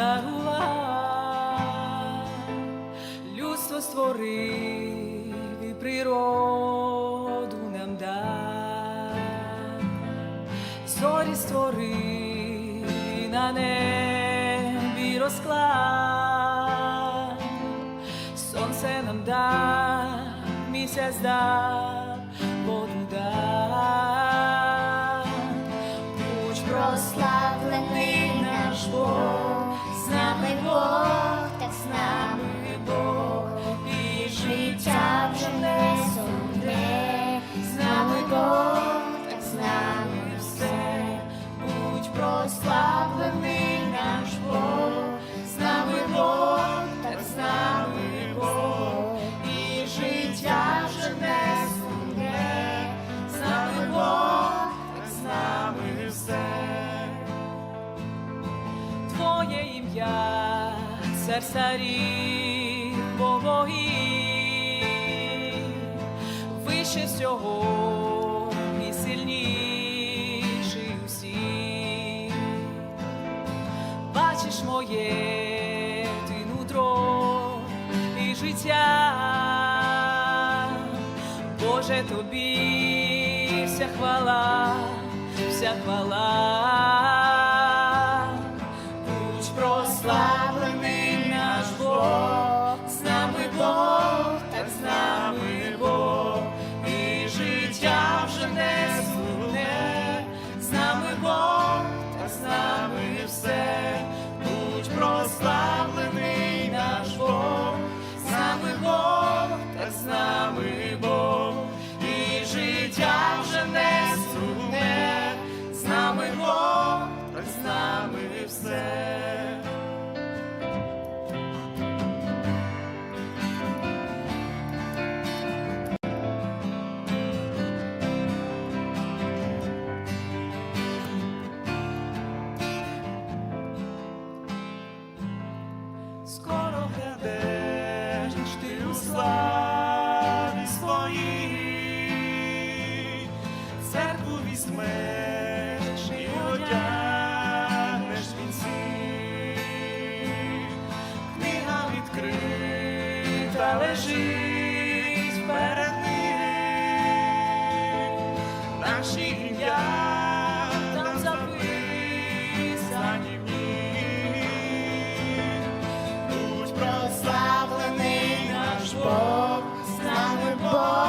дарував, людство створив і природу нам дав, зорі створив і на небі розклав, сонце нам дав, місяць дав, воду дав, будь прославлений наш Бог, з нами Бог, цар царів, богів, вище всього і сильніший усіх. Бачиш моє ти нутро і життя, Боже тобі вся хвала, вся хвала. Вже не сумне, з нами Бог, та з нами все, Скоро ти у славі своїй, церкву візьмеш і одягнеш вінці. Книга відкрита лежить перед ним, наші ім'я Bye.